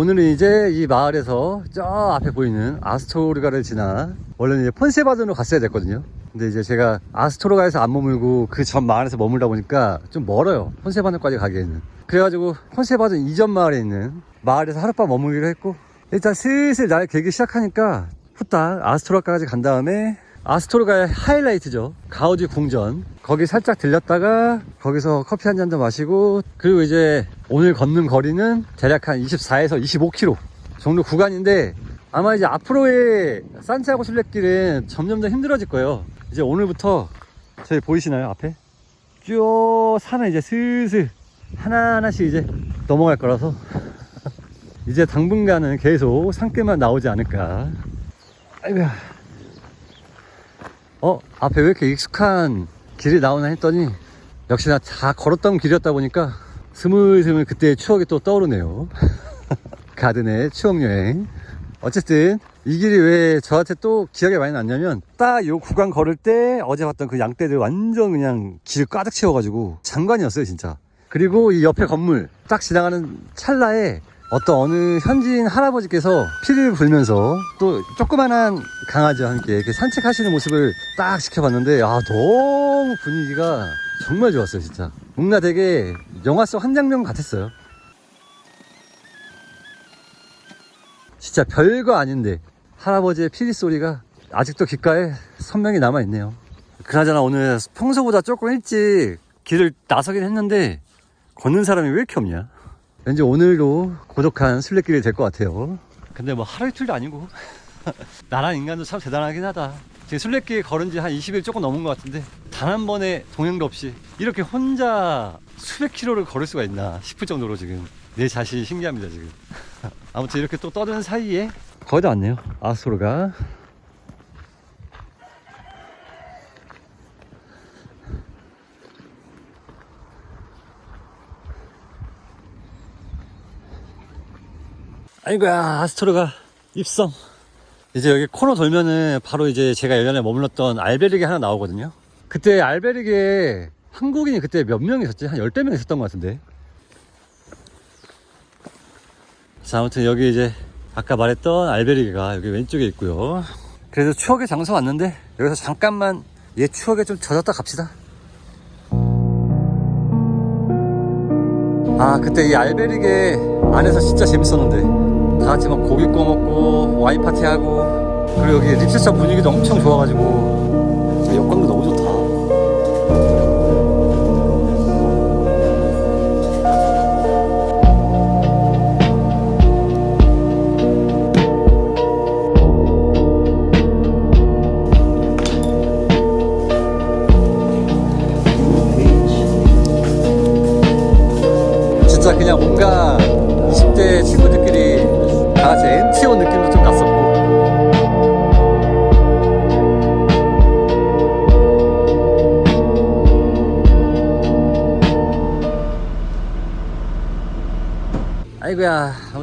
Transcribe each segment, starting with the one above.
오늘은 이제 이 마을에서 저 앞에 보이는 아스토르가를 지나 원래는 이제 폰세바든으로 갔어야 됐거든요. 근데 이제 제가 아스토르가에서 안 머물고 그 전 마을에서 머물다 보니까 좀 멀어요. 폰세바든까지 가기에는. 그래가지고 폰세바든 이전 마을에 있는 마을에서 하룻밤 머물기로 했고 일단 슬슬 날 개기 시작하니까 후딱 아스토르가까지 간 다음에 아스토르가의 하이라이트죠. 가우디 궁전. 거기 살짝 들렸다가 거기서 커피 한 잔 더 마시고 그리고 이제 오늘 걷는 거리는 대략 한 24에서 25km 정도 구간인데 아마 이제 앞으로의 산티아고 순례길은 점점 더 힘들어질 거예요. 이제 오늘부터 저기 보이시나요? 앞에? 쭉 산을 이제 슬슬 하나하나씩 이제 넘어갈 거라서 이제 당분간은 계속 산길만 나오지 않을까. 아이고야. 어, 앞에 왜 이렇게 익숙한 길이 나오나 했더니 역시나 다 걸었던 길이었다 보니까 스물스물 그때의 추억이 또 떠오르네요. 가든의 추억여행. 어쨌든 이 길이 왜 저한테 또 기억에 많이 남냐면 딱 요 구간 걸을 때 어제 봤던 그 양떼들 완전 그냥 길 가득 채워가지고 장관이었어요 진짜. 그리고 이 옆에 건물 딱 지나가는 찰나에 어떤 어느 현지인 할아버지께서 피를 불면서 또 조그만한 강아지와 함께 이렇게 산책하시는 모습을 딱 지켜봤는데 아 너무 분위기가 정말 좋았어요 진짜 뭔가 되게 영화 속 한 장면 같았어요 진짜 별거 아닌데 할아버지의 피리 소리가 아직도 귓가에 선명히 남아있네요 그나저나 오늘 평소보다 조금 일찍 길을 나서긴 했는데 걷는 사람이 왜 이렇게 없냐 왠지 오늘도 고독한 순례길이 될 것 같아요. 근데 뭐 하루 이틀도 아니고 나란 인간도 참 대단하긴 하다. 지금 순례길 걸은 지 한 20일 조금 넘은 것 같은데 단 한 번의 동행도 없이 이렇게 혼자 수백 킬로를 걸을 수가 있나 싶을 정도로 지금 내 자신이 신기합니다 지금. 아무튼 이렇게 또 떠드는 사이에 거의 다 왔네요. 아스토르가. 아이고야 아스토르가 입성 이제 여기 코너 돌면은 바로 이제 제가 예전에 머물렀던 알베르게 하나 나오거든요. 그때 알베르게 한국인이 그때 몇 명 있었지? 한 열댓 명 있었던 것 같은데. 자 아무튼 여기 이제 아까 말했던 알베르게가 여기 왼쪽에 있고요. 그래서 추억의 장소 왔는데 여기서 잠깐만 옛 추억에 좀 젖었다 갑시다. 아 그때 이 알베르게 안에서 진짜 재밌었는데 다 같이 막 고기 구워 먹고 와인 파티 하고. 그리고 여기 리셉션 분위기도 엄청 좋아가지고. 역광도 너무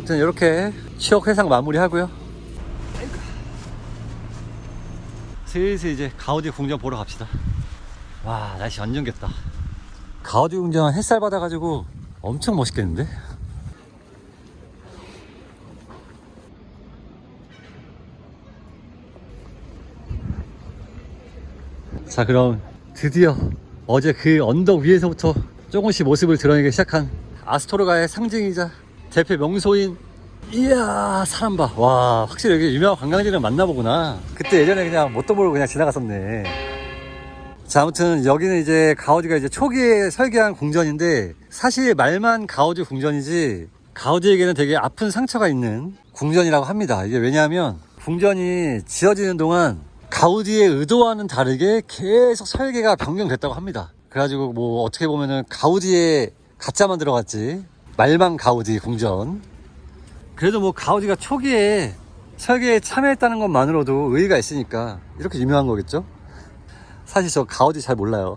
아무튼 이렇게 추억 회상 마무리하고요. 슬슬 이제 가우디 궁전 보러 갑시다 와 날씨 완전 겠다 가우디 궁전 햇살 받아가지고 엄청 멋있겠는데? 자 그럼 드디어 어제 그 언덕 위에서부터 조금씩 모습을 드러내기 시작한 아스토르가의 상징이자 대표 명소인 이야 사람 봐 와 확실히 여기 유명한 관광지를 만나 보구나. 그때 예전에 그냥 뭣도 모르고 그냥 지나갔었네. 자 아무튼 여기는 이제 가우디가 이제 초기에 설계한 궁전인데 사실 말만 가우디 궁전이지 가우디에게는 되게 아픈 상처가 있는 궁전이라고 합니다. 이게 왜냐하면 궁전이 지어지는 동안 가우디의 의도와는 다르게 계속 설계가 변경됐다고 합니다. 그래가지고 뭐 어떻게 보면은 가우디의 가짜만 들어갔지 말만 가우디 궁전 그래도 뭐 가우디가 초기에 설계에 참여했다는 것만으로도 의의가 있으니까 이렇게 유명한 거겠죠 사실 저 가우디 잘 몰라요.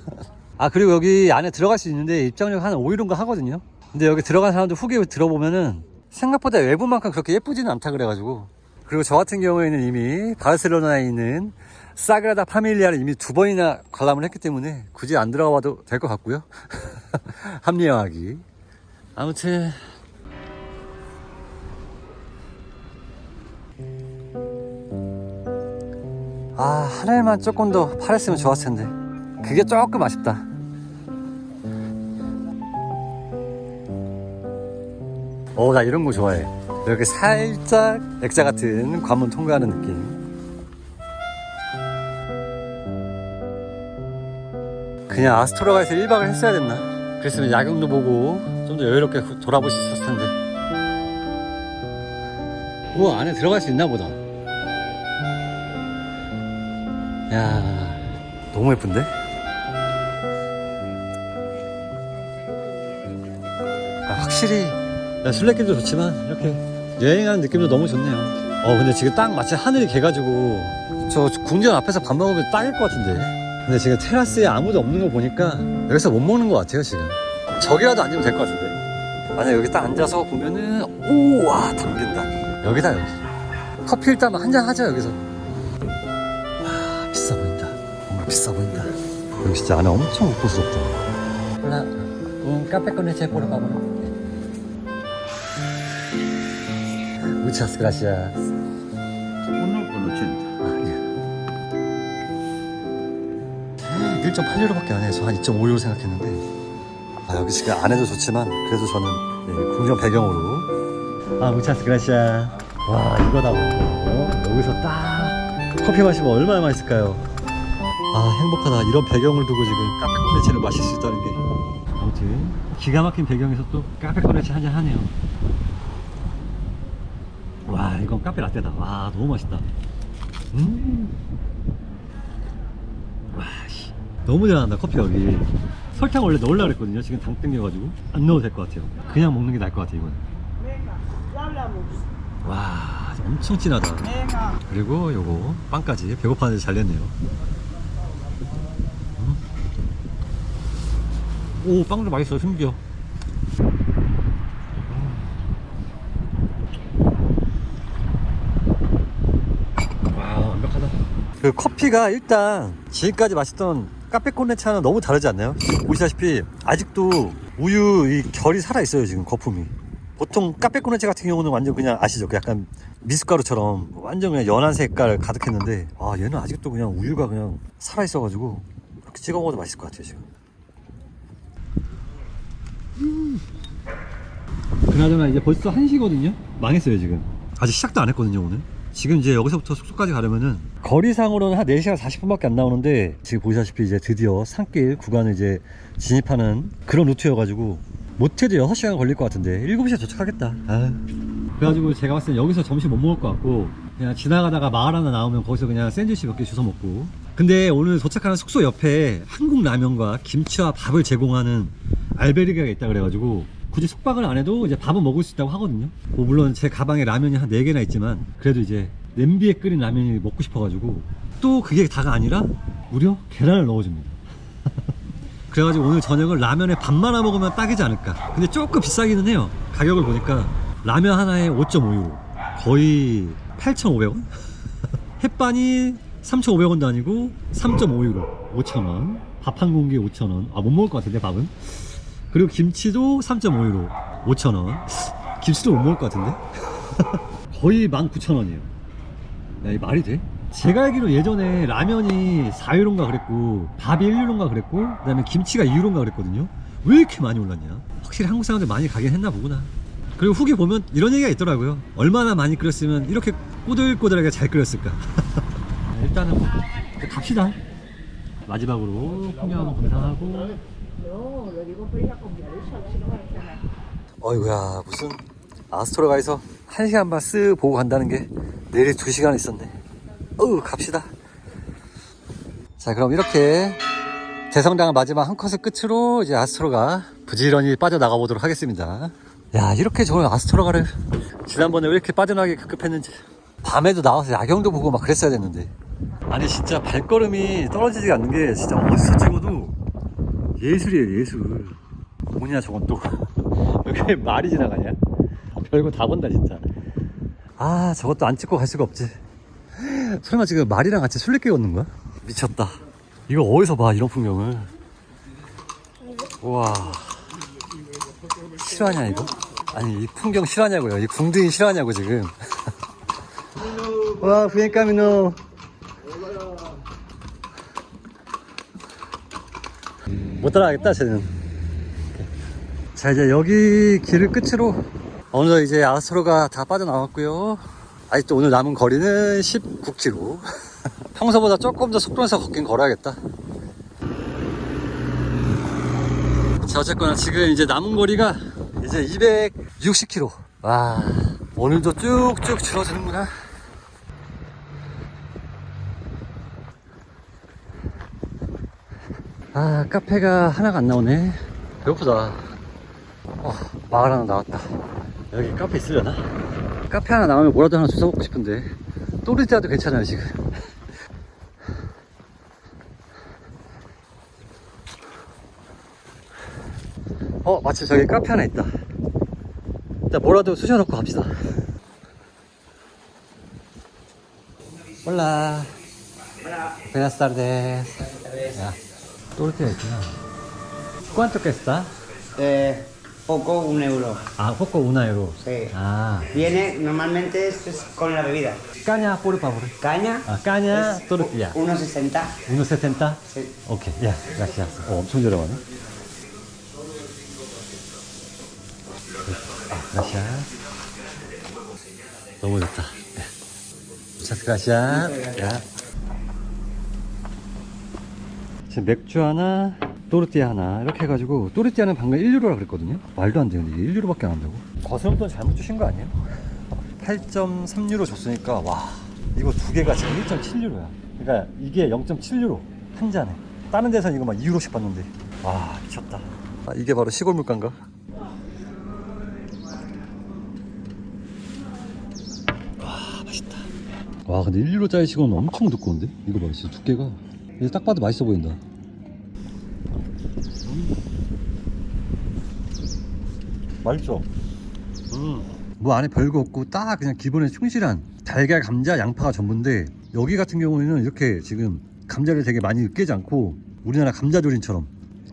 아 그리고 여기 안에 들어갈 수 있는데 입장료 한 5유로인가 하거든요. 근데 여기 들어간 사람들 후기 들어보면은 생각보다 외부만큼 그렇게 예쁘지는 않다 그래가지고 그리고 저 같은 경우에는 이미 바르셀로나에 있는 사그라다 파밀리아를 이미 두 번이나 관람을 했기 때문에 굳이 안 들어가 봐도 될 것 같고요. 합리화하기. 아무튼. 아 하늘만 조금 더 파랬으면 좋았을 텐데. 그게 조금 아쉽다. 어 나 이런 거 좋아해. 이렇게 살짝 액자 같은 관문 통과하는 느낌. 그냥 아스트로가에서 1박을 했어야 됐나? 그랬으면 야경도 보고 좀 더 여유롭게 돌아볼 수 있었을 텐데. 우와 안에 들어갈 수 있나 보다. 야 너무 예쁜데? 아, 확실히 야, 술래길도 좋지만 이렇게 여행하는 느낌도 너무 좋네요. 어 근데 지금 딱 마치 하늘이 개가지고 저 궁전 앞에서 밥 먹으면 딱일 것 같은데. 근데 지금 테라스에 아무도 없는 거 보니까 여기서 못 먹는 것 같아요 지금 저기라도 앉으면 될 것 같은데? 만약 여기 딱 앉아서 보면은 오와 당긴다. 여기다 여기. 커피 일단 한잔 하자 여기서. 와 비싸 보인다. 뭔가 비싸 보인다. 여기 진짜 안에 엄청 고스럽다 Hola, un café con leche por favor. Muchas gracias. 오늘 건 80. 1.8유로밖에 안 해서 한 2.5유로 생각했는데. 아 여기 지금 안에도 좋지만 그래도 저는 네, 궁전 배경으로. 아 무차스 그라시아. 와 이거다 뭐 여기서 딱 커피 마시면 얼마나 맛있을까요? 아 행복하다. 이런 배경을 두고 지금 카페 코네치를 마실 수 있다는 게. 아무튼 기가 막힌 배경에서 또 카페 코네치 한잔 하네요. 와 이건 카페 라떼다. 와 너무 맛있다. 음. 와, 씨. 너무 잘한다 커피 여기 설탕 원래 넣으려고 그랬거든요. 지금 당 땡겨가지고. 안 넣어도 될 것 같아요. 그냥 먹는 게 나을 것 같아 이건 와 엄청 진하다. 그리고 요거 빵까지 배고파는데 잘 냈네요. 음. 오 빵도 맛있어 심지어 와 완벽하다. 그 커피가 일단 지금까지 마셨던 카페 콘네차는 너무 다르지 않나요? 보시다시피 아직도 우유 이 결이 살아 있어요 지금 거품이 보통 카페 콘네차 같은 경우는 완전 그냥 아시죠? 그 약간 미숫가루처럼 완전 그냥 연한 색깔 가득했는데 아 얘는 아직도 그냥 우유가 그냥 살아 있어가지고 이렇게 찍어 먹어도 맛있을 것 같아요 지금 음. 그나저나 이제 벌써 1시거든요? 망했어요 지금 아직 시작도 안 했거든요 오늘 지금 이제 여기서부터 숙소까지 가려면은 거리상으로는 한 4시간 40분밖에 안 나오는데 지금 보시다시피 이제 드디어 산길 구간을 이제 진입하는 그런 루트여가지고 못해도 6시간 걸릴 것 같은데 7시에 도착하겠다 아. 그래가지고 제가 봤을 때 여기서 점심 못 먹을 것 같고 그냥 지나가다가 마을 하나 나오면 거기서 그냥 샌드위치 몇 개 주워 먹고 근데 오늘 도착하는 숙소 옆에 한국 라면과 김치와 밥을 제공하는 알베르게가 있다 그래가지고 굳이 숙박을 안 해도 이제 밥은 먹을 수 있다고 하거든요. 뭐 물론 제 가방에 라면이 한 4개나 있지만 그래도 이제 냄비에 끓인 라면이 먹고 싶어가지고 또 그게 다가 아니라 무려 계란을 넣어줍니다. 그래가지고 오늘 저녁을 라면에 밥 말아 먹으면 딱이지 않을까. 근데 조금 비싸기는 해요. 가격을 보니까 라면 하나에 5.5유로. 거의 8,500원? 햇반이 3,500원도 아니고 3.5유로. 5,000원. 밥 한 공기에 5,000원. 아, 못 먹을 것 같은데, 밥은? 그리고 김치도 3.5유로 5,000원. 김치도 못 먹을 것 같은데? 거의 19,000원이에요. 야 이 말이 돼? 제가 알기로 예전에 라면이 4유로인가 그랬고 밥이 1유로인가 그랬고 그 다음에 김치가 2유로인가 그랬거든요. 왜 이렇게 많이 올랐냐? 확실히 한국 사람들 많이 가긴 했나 보구나. 그리고 후기 보면 이런 얘기가 있더라고요. 얼마나 많이 끓였으면 이렇게 꼬들꼬들하게 잘 끓였을까? 일단은 뭐 갑시다. 마지막으로 풍경 한번 감상하고 어이구야 무슨 아스트로가에서 한 시간 반쓱 보고 간다는 게 내일이 두 시간 있었네. 어우 갑시다. 자 그럼 이렇게 대성당을 마지막 한 컷을 끝으로 이제 아스트로가 부지런히 빠져나가 보도록 하겠습니다. 야 이렇게 좋은 아스트로가를 지난번에 왜 이렇게 빠져나가기 급급했는지. 밤에도 나와서 야경도 보고 막 그랬어야 됐는데. 아니 진짜 발걸음이 떨어지지 않는 게 진짜 어디서 찍어도 예술이에요 예술. 뭐냐 저건 또. 여기 말이 지나가냐? 별거 다 본다 진짜. 아 저것도 안 찍고 갈 수가 없지. 설마 지금 말이랑 같이 술래길 걷는 거야? 미쳤다. 이거 어디서 봐 이런 풍경을? 우와. 실화냐 이거? 아니 이 풍경 실화냐고요. 이 궁둥이 실화냐고 지금. 와, camino. 못 따라가겠다, 쟤는. 자, 이제 여기 길을 끝으로 오늘 이제 아스트로가 다 빠져나왔고요. 아직도 오늘 남은 거리는 19km. 평소보다 조금 더 속도 내서 걷긴 걸어야겠다. 자, 어쨌거나 지금 이제 남은 거리가 이제 260km. 와, 오늘도 쭉쭉 줄어드는구나. 아, 카페가 하나가 안 나오네. 배고프다. 어, 마을 하나 나왔다. 여기 카페 있으려나? 카페 하나 나오면 뭐라도 하나 주워 먹고 싶은데. 또르띠아도 괜찮아요, 지금. 어, 마치 저기 카페 하나 있다. 일단 뭐라도 쑤셔놓고 갑시다. Hola. Buenas tardes. 있구나. ¿Cuánto que está? Eh, poco, un euro. Ah, poco una euro. Sí. Ah. Viene, normalmente esto es con la bebida. Caña, por favor. Caña, Ah, caña, es tortilla. 1,60. 1.70? Sí. 오케이. 야, gracias. 어, 엄청 저렴하네. 아, gracias. 너무 좋다. 네. Muchas gracias. 야. 지금 맥주 하나, 또르띠아 하나 이렇게 해가지고 또르띠아는 방금 1유로라 그랬거든요. 말도 안 되는데 이게 1유로밖에 안 한다고? 거스름돈 잘못 주신 거 아니에요? 8.3유로 줬으니까 와 이거 두 개가 지금 1.7유로야. 그러니까 이게 0.7유로 한 잔에. 다른 데선 이거 막 2유로씩 받는데. 와 미쳤다. 아, 이게 바로 시골 물가인가? 와 맛있다. 와 근데 1유로짜리 치고는 엄청 두꺼운데? 이거 봐 진짜 두께가. 이게 딱 봐도 맛있어 보인다. 맛있어. 음. 뭐 안에 별거 없고 딱 그냥 기본에 충실한 달걀, 감자, 양파가 전부인데 여기 같은 경우에는 이렇게 지금 감자를 되게 많이 으깨지 않고 우리나라 감자조림처럼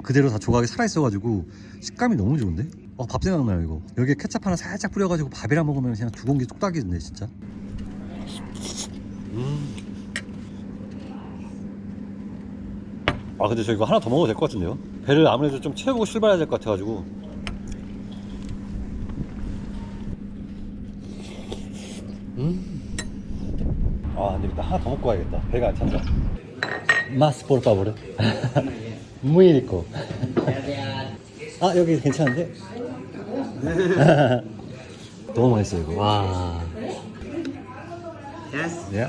그대로 다 조각이 살아있어가지고 식감이 너무 좋은데? 어, 밥 생각나요 이거 여기에 케첩 하나 살짝 뿌려가지고 밥이랑 먹으면 그냥 두 공기 뚝딱이던데 진짜 음. 아 근데 저 이거 하나 더 먹어도 될 것 같은데요? 배를 아무래도 좀 채우고 출발해야 될 것 같아가지고 음. 아, 근데 일단 하나 더 먹고 가야겠다. 배가 안 찬다. 마스 favor. muy rico. 아, 여기 괜찮은데? 너무 맛있어 이거. 와. Yes. 네.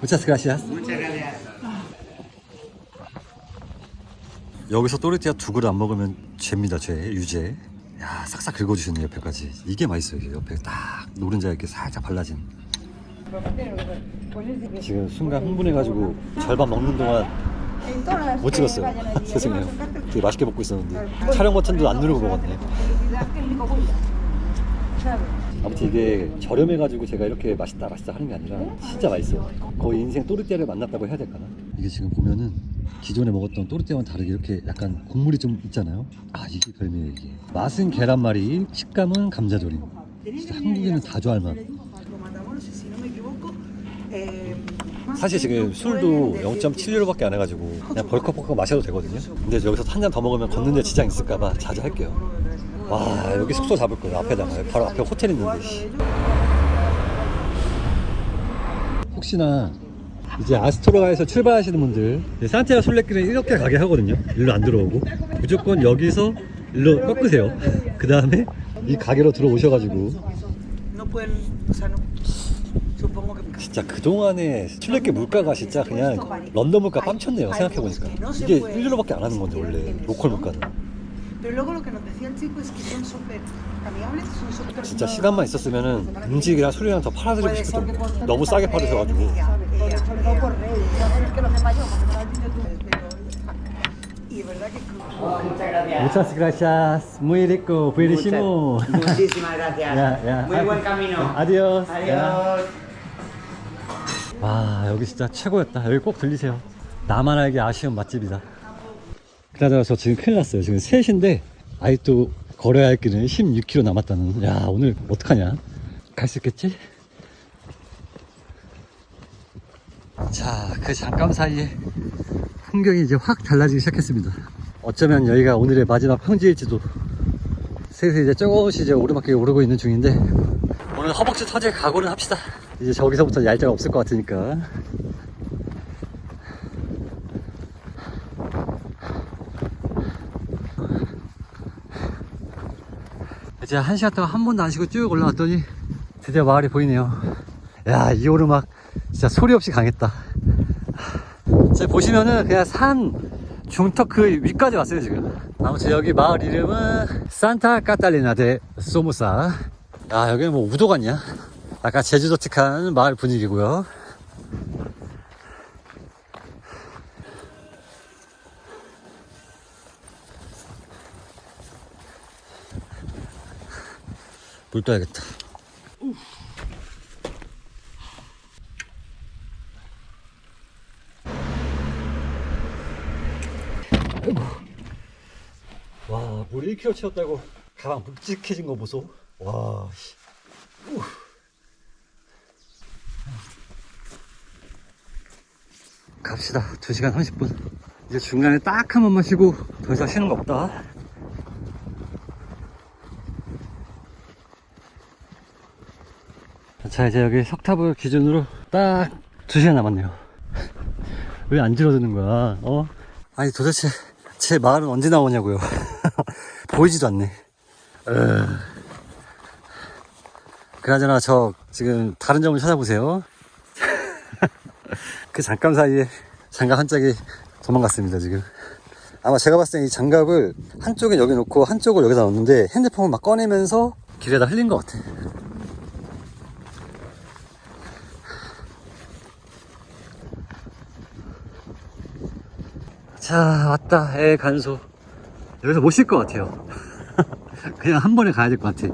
Muchas gracias. Muchas gracias. 여기서 또르띠아 두 그릇 안 먹으면 죄입니다, 죄. 유죄. 야, 싹싹 긁어주시네, 옆에까지. 이게 맛있어요, 옆에 딱 노른자 이렇게 살짝 발라진. 지금 순간 흥분해가지고 절반 먹는 동안 못 찍었어요. 죄송해요. 되게 맛있게 먹고 있었는데 촬영 버튼도 안 누르고 먹었네. 아무튼 이게 저렴해가지고 제가 이렇게 맛있다 맛있다 하는 게 아니라 진짜 맛있어요. 거의 인생 또르띠아를 만났다고 해야 될까나? 이게 지금 보면은 기존에 먹었던 또르띠아와는 다르게 이렇게 약간 국물이 좀 있잖아요. 아 이게 별미예요 이게. 맛은 계란말이, 식감은 감자조림. 진짜 한국인은 다 좋아할 맛. 사실 지금 술도 0.7유로밖에 안 해가지고 그냥 벌컥벌컥 마셔도 되거든요. 근데 여기서 한 잔 더 먹으면 걷는데 지장 있을까봐 자주 할게요. 와 여기 숙소 잡을 거예요 앞에다가 바로 앞에 호텔 있는데. 씨. 혹시나 이제 아스토로가에서 출발하시는 분들. 산티아고 순례길은 이렇게 가게 하거든요. 일로 안 들어오고. 무조건 여기서 일로 꺾으세요. 그 다음에 이 가게로 들어오셔가지고. 진짜 그동안의 출레길 물가가 진짜 그냥 런던 물가 깜쳤네요 생각해보니까. 이게 1유로밖에 안 하는 건데 원래 로컬 물가는 진짜 시간만 있었으면 음식이랑 술이랑 더 팔아드리고 정도 너무 싸게 팔으셔가지고 Muchas gracias. Muy rico buenísimo Muchísimas gracias. 야, 야. Muy buen camino. Adiós. Adiós. 와 여기 진짜 최고였다 여기 꼭 들리세요 나만 알기 아쉬운 맛집이다 그러다가 저 지금 큰일 났어요 지금 3시인데 아직도 걸어야 할 길은 16km 남았다는. 야 오늘 어떡하냐? 갈 수 있겠지? 자 그 잠깐 사이에 풍경이 이제 확 달라지기 시작했습니다. 어쩌면 여기가 오늘의 마지막 평지일지도 슬슬 이제 조금씩 이제 오르막길이 오르고 있는 중인데 오늘 허벅지 터질 각오를 합시다. 이제 저기서부터 는 얄짤 없을 것 같으니까. 이제 한 시간 동안 한 번도 안 쉬고 쭉 올라왔더니 드디어 마을이 보이네요. 야, 이 오르막 진짜 소리 없이 강했다. 지금 보시면은 그냥 산 중턱 그 위까지 왔어요, 지금. 아무튼 여기 마을 이름은 산타 카탈리나 데 소무사. 야, 여기는 뭐 우도 같냐? 약간 제주도틱한 마을 분위기고요. 물 떠야겠다. 와, 물 1kg 채웠다고 가방 묵직해진 거 보소. 와. 갑시다. 2시간 30분. 이제 중간에 딱 한 번만 쉬고 더 이상 쉬는 거 없다. 자, 이제 여기 석탑을 기준으로 딱 2시간 남았네요. 왜 안 줄어드는 거야? 어? 아니 도대체 제 마을은 언제 나오냐고요. 보이지도 않네. 어... 그나저나 저 지금 다른 점을 찾아보세요. 그 잠깐 사이에 장갑 한 짝이 도망갔습니다 지금. 아마 제가 봤을 때 이 장갑을 한쪽에 여기 놓고 한쪽을 여기다 넣었는데 핸드폰을 막 꺼내면서 길에다 흘린 것 같아. 자 왔다. 애 간소. 여기서 못 쉴 것 같아요. 그냥 한 번에 가야 될 것 같아.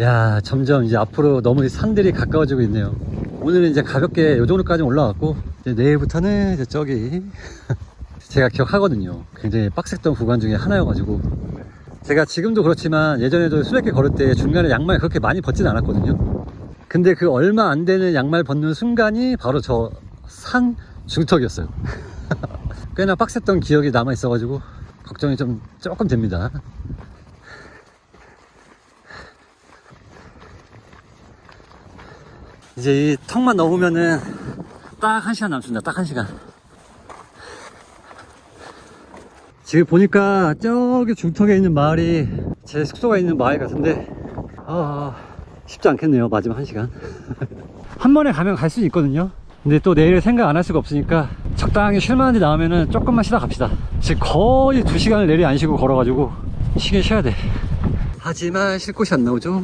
야 점점 이제 앞으로 너무 산들이 가까워지고 있네요. 오늘은 이제 가볍게 요 정도까지 올라왔고 이제 내일부터는 이제 저기 제가 기억하거든요. 굉장히 빡셌던 구간 중에 하나여가지고. 제가 지금도 그렇지만 예전에도 수백 개 걸을 때 중간에 양말 그렇게 많이 벗진 않았거든요 근데 그 얼마 안 되는 양말 벗는 순간이 바로 저 산 중턱이었어요. 꽤나 빡셌던 기억이 남아 있어가지고 걱정이 좀 조금 됩니다. 이제 이 턱만 넘으면은 딱 한 시간 남습니다. 딱 한 시간. 지금 보니까 저기 중턱에 있는 마을이 제 숙소가 있는 마을 같은데 아 쉽지 않겠네요 마지막 한 시간. 한 번에 가면 갈 수 있거든요. 근데 또 내일 생각 안 할 수가 없으니까 적당히 쉴만한 데 나오면은 조금만 쉬다 갑시다. 지금 거의 두 시간을 내리 안 쉬고 걸어가지고 쉬긴 쉬어야 돼. 하지만 쉴 곳이 안 나오죠.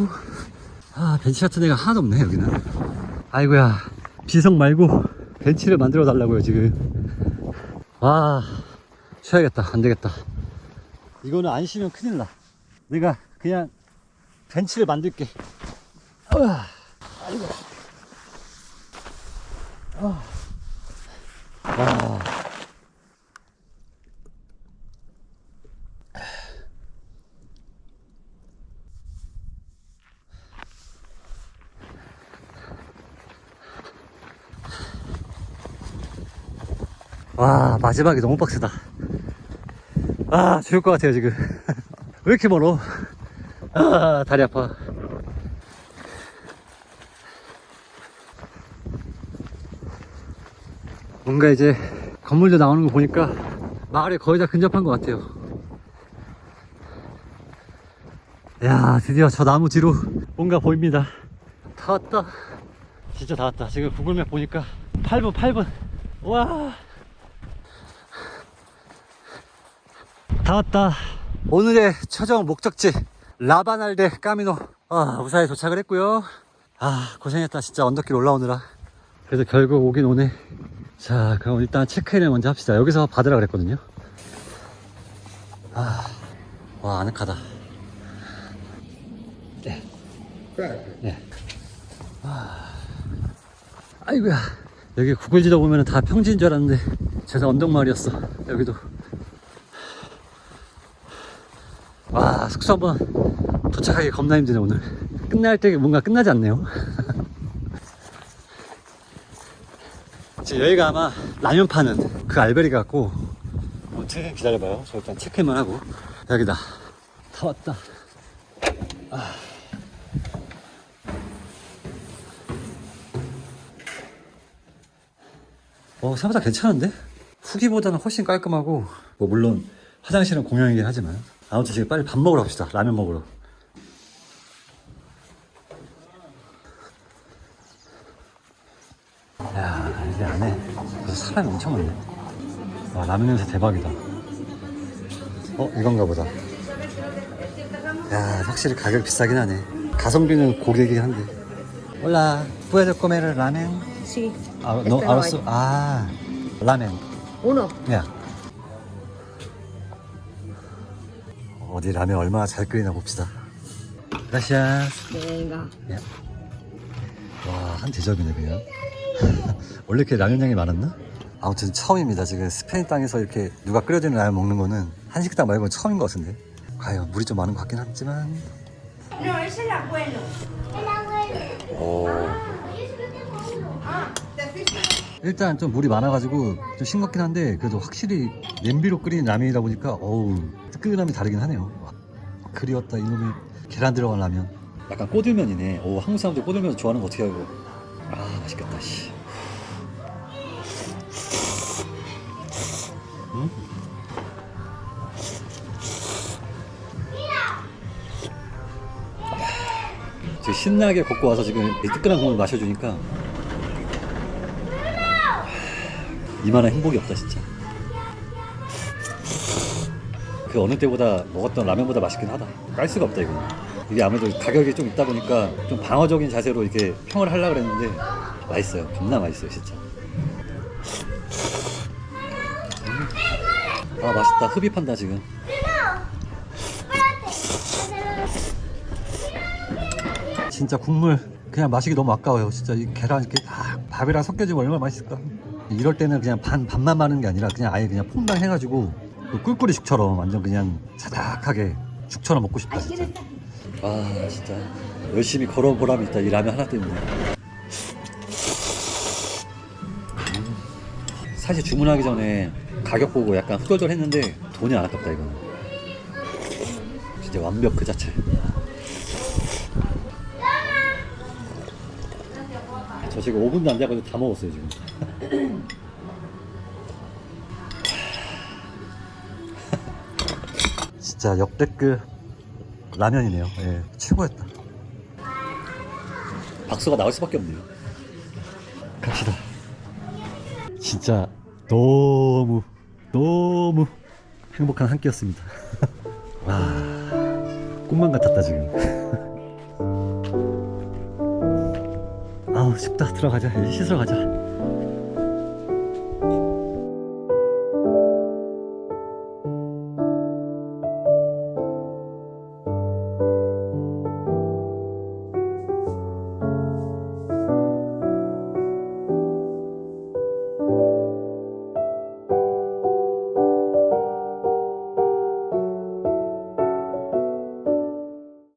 아 벤치 같은 데가 하나도 없네 여기는. 아이고야 비석 말고 벤치를 만들어 달라고요 지금. 와 쉬어야겠다. 안 되겠다. 이거는 안 쉬면 큰일 나. 내가 그냥 벤치를 만들게. 으 아, 아이고 아. 와. 와 마지막이 너무 빡세다 아 죽을 것 같아요 지금 왜 이렇게 멀어 아 다리 아파 뭔가 이제 건물도 나오는 거 보니까 마을에 거의 다 근접한 것 같아요 야 드디어 저 나무 뒤로 뭔가 보입니다 다 왔다 진짜 다 왔다 지금 구글맵 보니까 8분 8분 와 다 왔다. 오늘의 최종 목적지 라바날데 까미노 아, 무사히 도착을 했고요. 아 고생했다 진짜 언덕길 올라오느라. 그래서 결국 오긴 오네. 자 그럼 일단 체크인을 먼저 합시다. 여기서 받으라 그랬거든요. 아, 와 아늑하다. 네. 네. 아, 아이고야. 여기 구글 지도 보면 다 평지인 줄 알았는데 제가 언덕마을이었어. 여기도. 와 숙소 한번 도착하기 겁나 힘드네 오늘 끝날 때 뭔가 끝나지 않네요. 지금 여기가 아마 라면 파는 그 알베리 같고 어떻게 기다려봐요. 저 일단 체크만 하고 여기다 다 왔다. 어, 생각보다 괜찮은데? 후기보다는 훨씬 깔끔하고, 뭐, 물론, 화장실은 공용이긴 하지만. 아무튼 지금 빨리 밥 먹으러 갑시다. 라면 먹으러. 야, 이게 안에 벌써 사람이 엄청 많네. 와, 라면 냄새 대박이다. 어, 이건가 보다. 야, 확실히 가격 비싸긴 하네. 가성비는 고객이긴 한데. 올라, puedo comer ramen? Sí. 아, 너 Este no 알았어. hay. 아, 라멘. Uno. 야. 어디 라면 얼마나 잘 끓이나 봅시다. gracias. Venga. 야. 와, 한 대접이네, 그냥. 원래 이렇게 라면 양이 많았나? 아무튼 처음입니다. 지금 스페인 땅에서 이렇게 누가 끓여주는 라면 먹는 거는 한식당 말고는 처음인 것 같은데. 과연 물이 좀 많은 것 같긴 하지만. 오. 일단 좀 물이 많아가지고 좀 싱겁긴 한데 그래도 확실히 냄비로 끓이는 라면이다 보니까 어우 뜨끈함이 다르긴 하네요 와, 그리웠다 이놈의 계란 들어간 라면 약간 꼬들면이네 오 한국 사람들 꼬들면 좋아하는 거 어떻게 알고 아 맛있겠다 씨. 음? 지금 신나게 걷고 와서 지금 이 뜨끈한 국물 마셔주니까 이만한 행복이 없다 진짜. 그 어느 때보다 먹었던 라면보다 맛있긴 하다. 깔 수가 없다 이거 이게 아무래도 가격이 좀 있다 보니까 좀 방어적인 자세로 이렇게 평을 하려고 그랬는데 맛있어요 겁나 맛있어요 진짜 음. 아 맛있다 흡입한다 지금 진짜 국물 그냥 마시기 너무 아까워요. 진짜 이 계란 이렇게 딱 밥이랑 섞여지면 얼마나 맛있을까. 이럴 때는 그냥 반 밥만 마는 게 아니라 그냥 아예 그냥 퐁당 해가지고 그 꿀꿀이 죽처럼 완전 그냥 사닥하게 죽처럼 먹고 싶다 진짜. 아 진짜 열심히 걸어온 보람이 있다 이 라면 하나 때문에. 음. 사실 주문하기 전에 가격 보고 약간 후덜덜했는데 돈이 안 아깝다 이거는. 진짜 완벽 그 자체. 저 지금 5분도 안 자고 다 먹었어요 지금. 진짜 역대급 라면이네요. 예, 최고였다. 박수가 나올 수밖에 없네요. 갑시다. 진짜 너무 너무 행복한 한 끼였습니다. 와 꿈만 같았다 지금. 아우 춥다 들어가자 씻으러 가자